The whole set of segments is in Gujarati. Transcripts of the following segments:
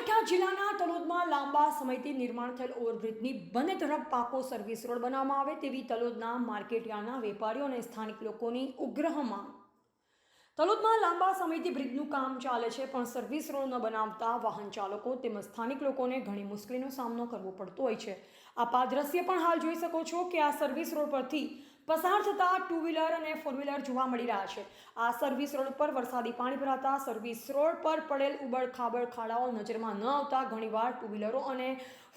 બનાસકાંઠા જિલ્લાના તલોદમાં લાંબા સમયથી નિર્માણ થયેલ ઓવરબ્રિજની બંને તરફ પાકો સર્વિસ રોડ બનાવવામાં આવે તેવી તલોદના માર્કેટયાર્ડના વેપારીઓ અને સ્થાનિક લોકોની ઉગ્રહ માંગ. તલોદમાં લાંબા સમયથી બ્રિજનું કામ ચાલે છે, પણ સર્વિસ રોડ ન બનાવતા વાહન ચાલકો તેમજ સ્થાનિક લોકોને ઘણી મુશ્કેલીનો સામનો કરવો પડતો હોય છે. આપ આ દ્રશ્ય પણ હાલ જોઈ શકો છો કે આ સર્વિસ રોડ પરથી પસાર થતા ટુ વ્હીલર અને ફોર વ્હીલર જોવા મળી રહ્યા છે. આ સર્વિસ રોડ પર વરસાદી પાણી ભરાતા સર્વિસ રોડ પર પડેલ ઉબડ ખાબડ ખાડાઓ નજરમાં ન આવતા ઘણીવાર ટુ વ્હીલરો અને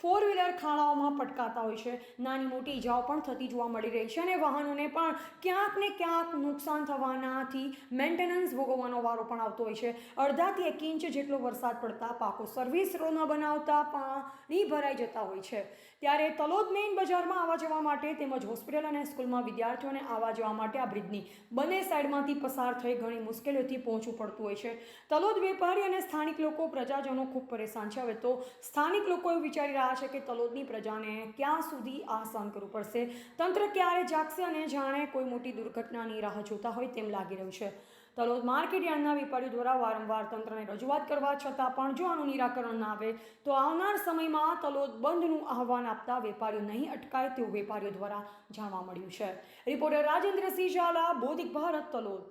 ફોર વ્હીલર ખાડાઓમાં પટકાતા હોય છે. નાની મોટી ઇજાઓ પણ થતી જોવા મળી રહી છે અને વાહનોને પણ ક્યાંક ને ક્યાંક નુકસાન થવાનાથી મેન્ટેનન્સ ભોગવવાનો વારો પણ આવતો હોય છે. અડધાથી એક ઇંચ જેટલો વરસાદ પડતા પાકો સર્વિસ રોડ ન બનાવતા પાણી ભરાઈ જતા હોય છે. ત્યારે તલોદ મેઇન બજારમાં આવવા જવા માટે તેમજ હોસ્પિટલ અને સ્કૂલમાં વિદ્યાર્થીઓને આવવા જવા માટે આ બ્રિજની બંને સાઈડમાંથી પસાર થઈ ઘણી મુશ્કેલીઓથી પહોંચવું પડતું હોય છે. તલોદ વેપારી અને સ્થાનિક લોકો, પ્રજાજનો ખૂબ પરેશાન છે. હવે તો સ્થાનિક લોકો એવું વિચારી રહ્યા છે કે તલોદની પ્રજાને ક્યાં સુધી આ સહન કરવું પડશે? તંત્ર ક્યારે જાગશે અને જાણે કોઈ મોટી દુર્ઘટનાની રાહ જોતા હોય તેમ લાગી રહ્યું છે. તલોદ માર્કેટ યાર્ડના વેપારીઓ દ્વારા વારંવાર તંત્રને રજૂઆત કરવા છતાં પણ જો આનું નિરાકરણ ના આવે, તો આવનાર સમયમાં તલોદ બંધનું આહવાન આપતા વેપારીઓ નહીં અટકાય તેવું વેપારીઓ દ્વારા જાણવા મળ્યું છે. રિપોર્ટર રાજેન્દ્રસિંહ ઝાલા, બોધિક ભારત, તલોદ.